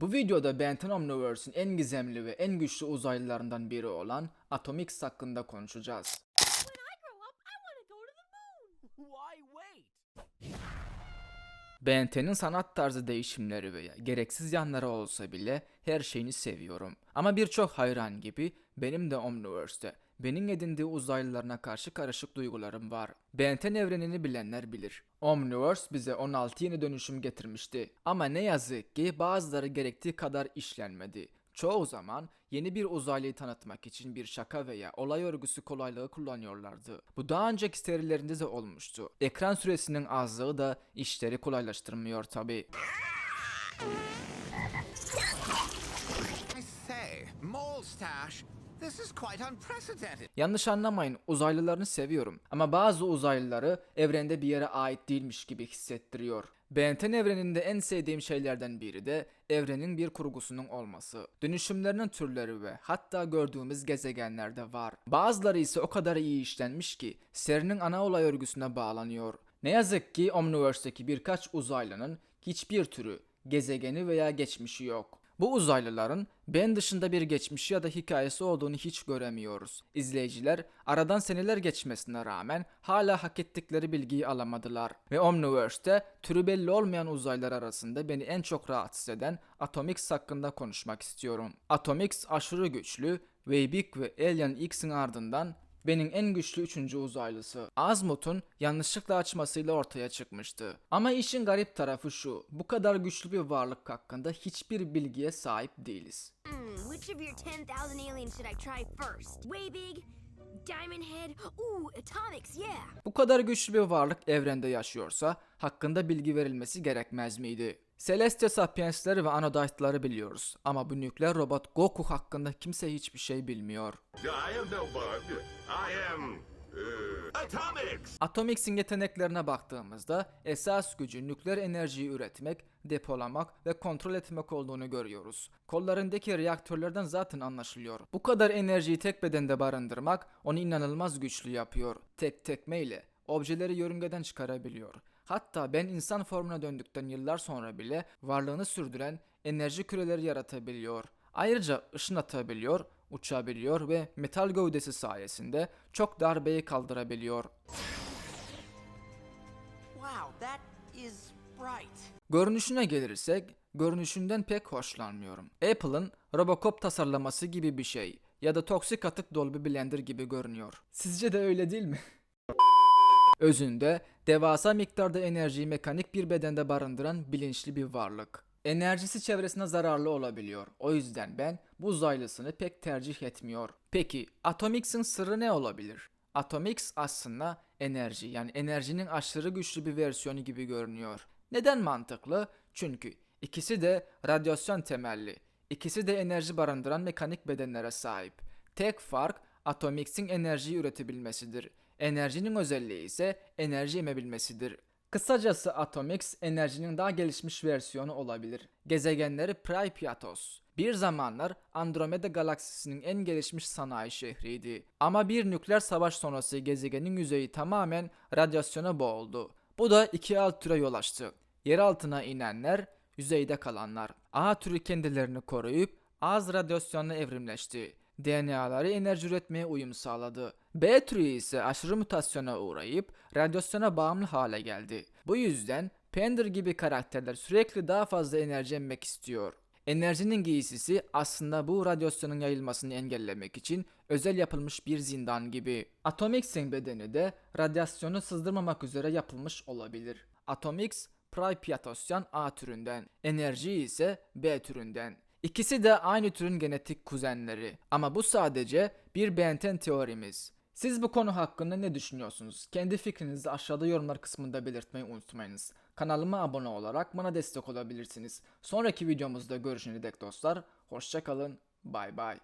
Bu videoda Benton Omniverse'in en gizemli ve en güçlü uzaylılarından biri olan Atomix hakkında konuşacağız. When I grow up, BNT'nin sanat tarzı değişimleri veya gereksiz yanları olsa bile her şeyini seviyorum. Ama birçok hayran gibi benim de Omniverse'te benim edindiği uzaylılarına karşı karışık duygularım var. BNT'nin evrenini bilenler bilir. Omniverse bize 16 yeni dönüşüm getirmişti. Ama ne yazık ki bazıları gerektiği kadar işlenmedi. Çoğu zaman yeni bir uzaylıyı tanıtmak için bir şaka veya olay örgüsü kolaylığı kullanıyorlardı. Bu daha önceki serilerinde de olmuştu. Ekran süresinin azlığı da işleri kolaylaştırmıyor tabi. I Yanlış anlamayın uzaylılarını seviyorum ama bazı uzaylıları evrende bir yere ait değilmiş gibi hissettiriyor. Benten evreninde en sevdiğim şeylerden biri de evrenin bir kurgusunun olması. Dönüşümlerinin türleri ve hatta gördüğümüz gezegenlerde var. Bazıları ise o kadar iyi işlenmiş ki serinin ana olay örgüsüne bağlanıyor. Ne yazık ki Omniverse'deki birkaç uzaylının hiçbir türü, gezegeni veya geçmişi yok. Bu uzaylıların ben dışında bir geçmişi ya da hikayesi olduğunu hiç göremiyoruz. İzleyiciler aradan seneler geçmesine rağmen hala hak ettikleri bilgiyi alamadılar. Ve Omniverse'te türü belli olmayan uzaylılar arasında beni en çok rahatsız eden Atomix hakkında konuşmak istiyorum. Atomix aşırı güçlü, Weybik ve Alien X'in ardından benim en güçlü üçüncü uzaylısı. Azmuth'un yanlışlıkla açmasıyla ortaya çıkmıştı. Ama işin garip tarafı şu. Bu kadar güçlü bir varlık hakkında hiçbir bilgiye sahip değiliz. Hmm, which of your 10,000 aliens should I try first? Way big? Diamond Head? Ooh, Atomics, yeah. Bu kadar güçlü bir varlık evrende yaşıyorsa hakkında bilgi verilmesi gerekmez miydi? Celestia Sapiens'leri ve Anodite'ları biliyoruz ama bu nükleer robot Goku hakkında kimse hiçbir şey bilmiyor. Uh, Atomix. Atomix'in yeteneklerine baktığımızda esas gücü nükleer enerjiyi üretmek, depolamak ve kontrol etmek olduğunu görüyoruz. Kollarındaki reaktörlerden zaten anlaşılıyor. Bu kadar enerjiyi tek bedende barındırmak onu inanılmaz güçlü yapıyor. Tek tekmeyle objeleri yörüngeden çıkarabiliyor. Hatta ben insan formuna döndükten yıllar sonra bile varlığını sürdüren enerji küreleri yaratabiliyor. Ayrıca ışın atabiliyor, uçabiliyor ve metal gövdesi sayesinde çok darbeyi kaldırabiliyor. Wow, that is bright. Görünüşüne gelirsek, görünüşünden pek hoşlanmıyorum. Apple'ın Robocop tasarlaması gibi bir şey ya da toksik atık dolu bir blender gibi görünüyor. Sizce de öyle değil mi? Özünde devasa miktarda enerjiyi mekanik bir bedende barındıran bilinçli bir varlık. Enerjisi çevresine zararlı olabiliyor. O yüzden ben bu uzaylısını pek tercih etmiyor. Peki Atomix'in sırrı ne olabilir? Atomix aslında enerji yani enerjinin aşırı güçlü bir versiyonu gibi görünüyor. Neden mantıklı? Çünkü ikisi de radyasyon temelli. İkisi de enerji barındıran mekanik bedenlere sahip. Tek fark Atomix'in enerjiyi üretebilmesidir. Enerjinin özelliği ise enerji emebilmesidir. Kısacası Atomix enerjinin daha gelişmiş versiyonu olabilir. Gezegenleri Prypyatos. Bir zamanlar Andromeda galaksisinin en gelişmiş sanayi şehriydi. Ama bir nükleer savaş sonrası gezegenin yüzeyi tamamen radyasyona boğuldu. Bu da iki alt türe yol açtı. Yer altına inenler, yüzeyde kalanlar. A türü kendilerini koruyup az radyasyonla evrimleşti. DNA'ları enerji üretmeye uyum sağladı. B türü ise aşırı mutasyona uğrayıp radyasyona bağımlı hale geldi. Bu yüzden Pender gibi karakterler sürekli daha fazla enerji emmek istiyor. Enerjinin giysisi aslında bu radyasyonun yayılmasını engellemek için özel yapılmış bir zindan gibi. Atomix'in bedeni de radyasyonu sızdırmamak üzere yapılmış olabilir. Atomix, Prypyatosyan A türünden, enerji ise B türünden. İkisi de aynı türün genetik kuzenleri. Ama bu sadece bir Benten teorimiz. Siz bu konu hakkında ne düşünüyorsunuz? Kendi fikrinizi aşağıda yorumlar kısmında belirtmeyi unutmayınız. Kanalıma abone olarak bana destek olabilirsiniz. Sonraki videomuzda görüşene dek dostlar. Hoşçakalın. Bay bay.